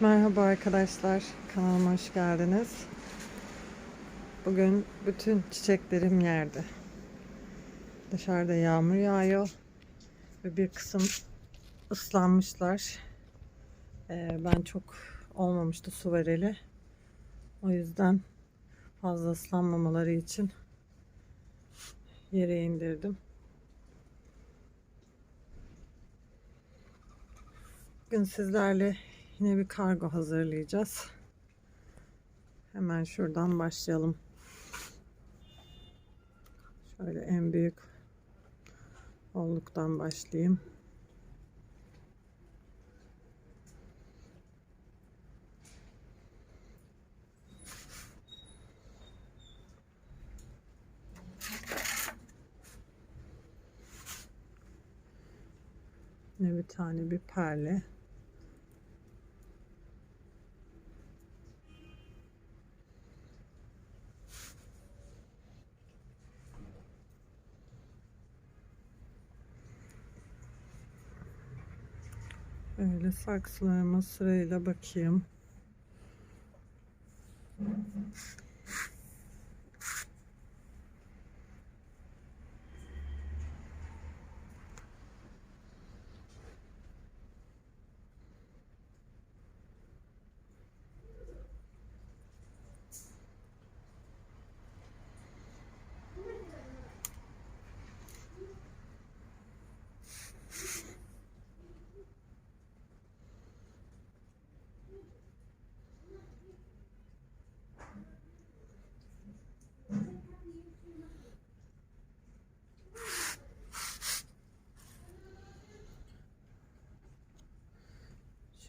Merhaba arkadaşlar, kanalıma hoş geldiniz. Bugün bütün çiçeklerim yerde. Dışarıda yağmur yağıyor ve bir kısım ıslanmışlar. Ee, ben çok olmamıştı su vereli. O yüzden fazla ıslanmamaları için yere indirdim. Bugün sizlerle yine bir kargo hazırlayacağız. Hemen şuradan başlayalım. Şöyle en büyük olluktan başlayayım. Yine bir tane bir perle. Öyle saksılarıma sırayla bakayım.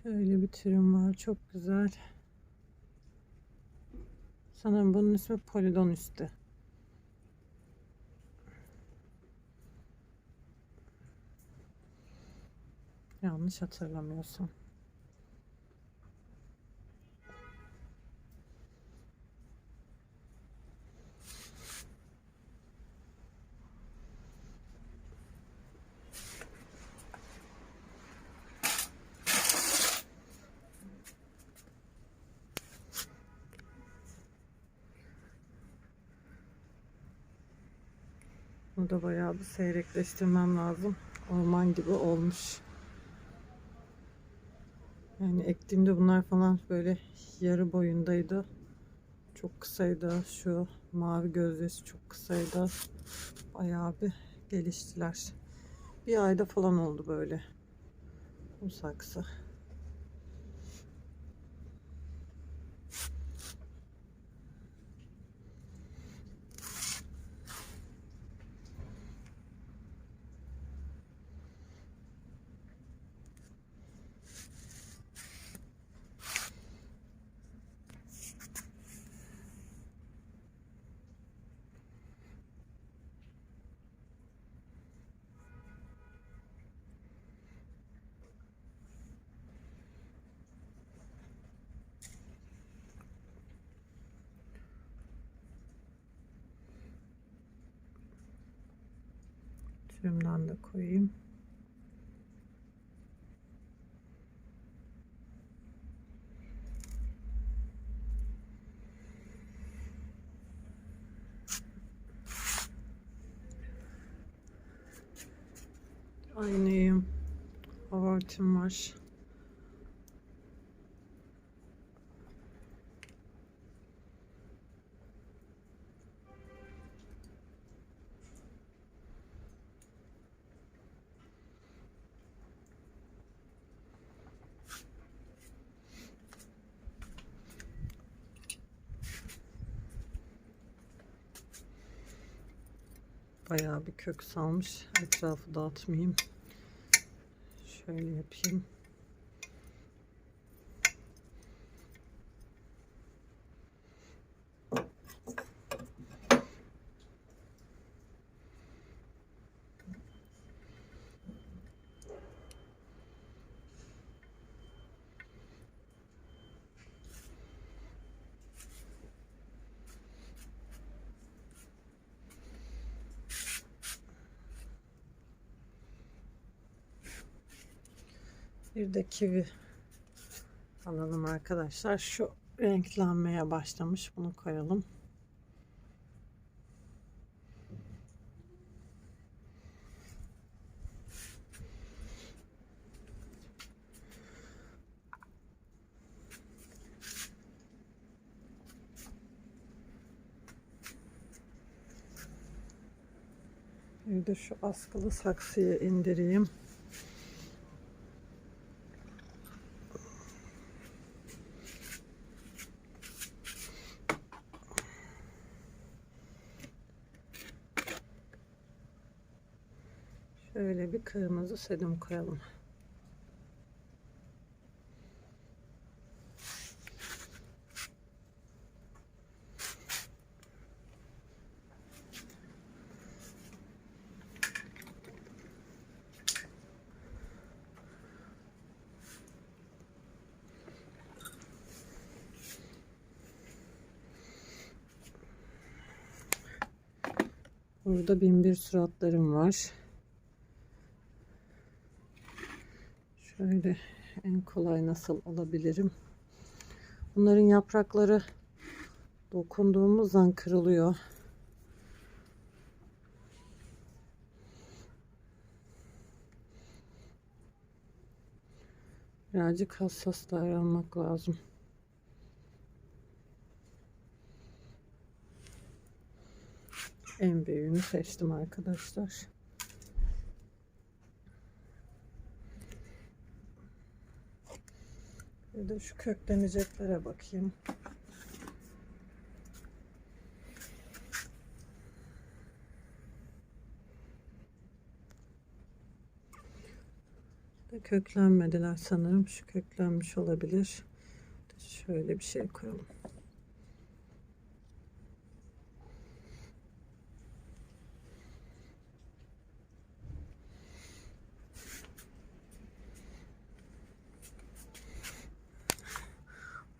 Şöyle bir türüm var. Çok güzel. Sanırım bunun ismi Polidon üstü. Yanlış hatırlamıyorsam. Bunu da bayağı bir seyrekleştirmem lazım. Orman gibi olmuş. Yani ektiğimde bunlar falan böyle yarı boyundaydı. Çok kısaydı. Şu mavi gözlüsü çok kısaydı. Bayağı bir geliştiler. Bir ayda falan oldu böyle. Bu saksı. Türümden de koyayım. Aynıyım. Havartım var. Bayağı bir kök salmış. Etrafı dağıtmayayım. Şöyle yapayım. Bir de kivi alalım arkadaşlar. Şu renklenmeye başlamış. Bunu koyalım. Bir de şu askılı saksıyı indireyim. Şöyle bir kırmızı sedum koyalım. Burada bin bir suratlarım var. Şöyle en kolay nasıl alabilirim? Bunların yaprakları dokunduğumuz an kırılıyor. Birazcık hassas davranmak lazım. En büyüğünü seçtim arkadaşlar. Bir de şu kökleneceklere bakayım. De köklenmediler sanırım. Şu köklenmiş olabilir. Şöyle bir şey koyalım.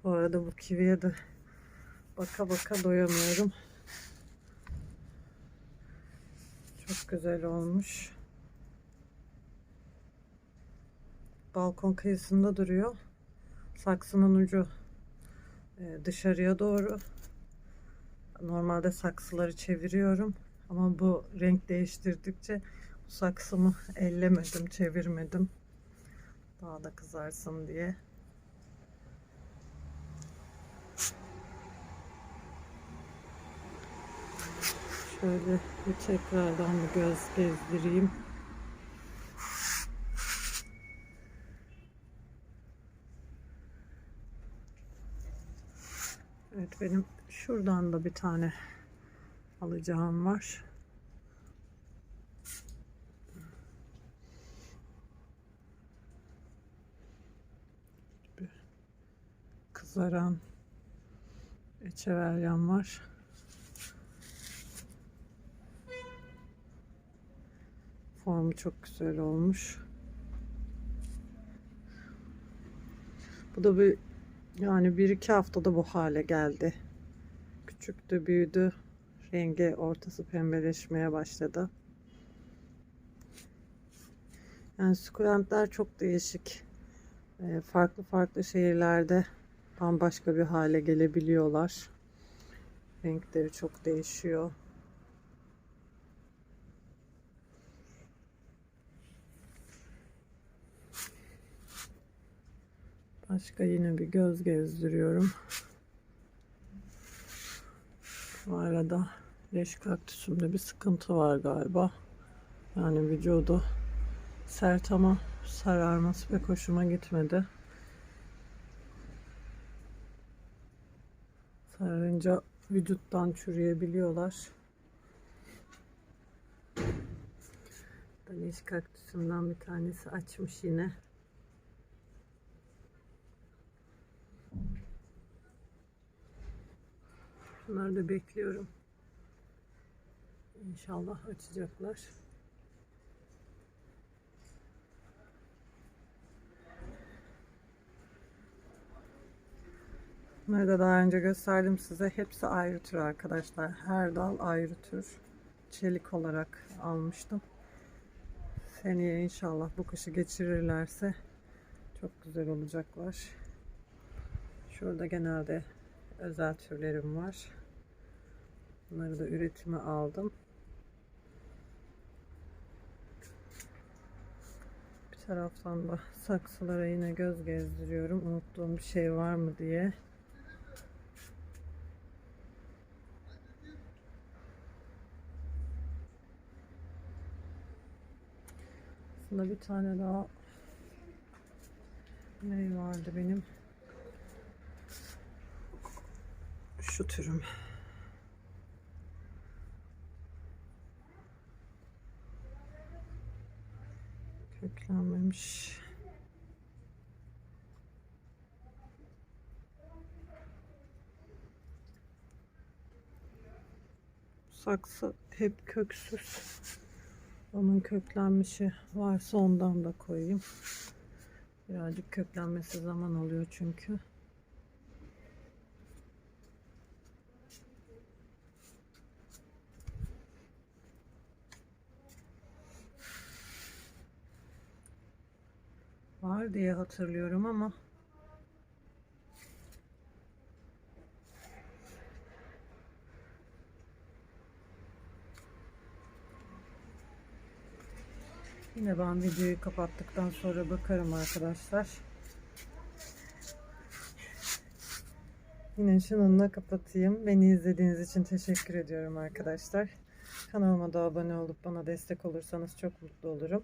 Bu arada bu kiviye de baka baka doyamıyorum. Çok güzel olmuş. Balkon kıyısında duruyor. Saksının ucu e, dışarıya doğru. Normalde saksıları çeviriyorum. Ama bu renk değiştirdikçe bu saksımı ellemedim, çevirmedim. Daha da kızarsın diye. Şöyle bir tekrardan bir göz gezdireyim. Evet benim şuradan da bir tane alacağım var. Bir kızaran eçeveryan var. Formu çok güzel olmuş. Bu da bir yani bir iki haftada bu hale geldi. Küçüktü, büyüdü. Rengi ortası pembeleşmeye başladı. Yani sukulentler çok değişik. Ee, farklı farklı şehirlerde bambaşka bir hale gelebiliyorlar. Renkleri çok değişiyor. Başka yine bir göz gezdiriyorum. Bu arada leş kaktüsümde bir sıkıntı var galiba. Yani vücudu sert ama sararması pek hoşuma gitmedi. Sarınca vücuttan çürüyebiliyorlar. Leş kaktüsümden bir tanesi açmış yine. Bunları da bekliyorum. İnşallah açacaklar. Bunları da daha önce gösterdim size. Hepsi ayrı tür arkadaşlar. Her dal ayrı tür. Çelik olarak almıştım. Seneye inşallah bu kışı geçirirlerse çok güzel olacaklar. Şurada genelde özel türlerim var. Bunları da üretime aldım. Bir taraftan da saksılara yine göz gezdiriyorum. Unuttuğum bir şey var mı diye. Aslında bir tane daha ne vardı benim? Şu türüm. Köklenmemiş. Saksı hep köksüz. Onun köklenmişi varsa ondan da koyayım. Birazcık köklenmesi zaman alıyor çünkü. Diye hatırlıyorum ama Yine ben videoyu kapattıktan sonra bakarım arkadaşlar. Yine şununla kapatayım. Beni izlediğiniz için teşekkür ediyorum arkadaşlar. Kanalıma da abone olup bana destek olursanız çok mutlu olurum.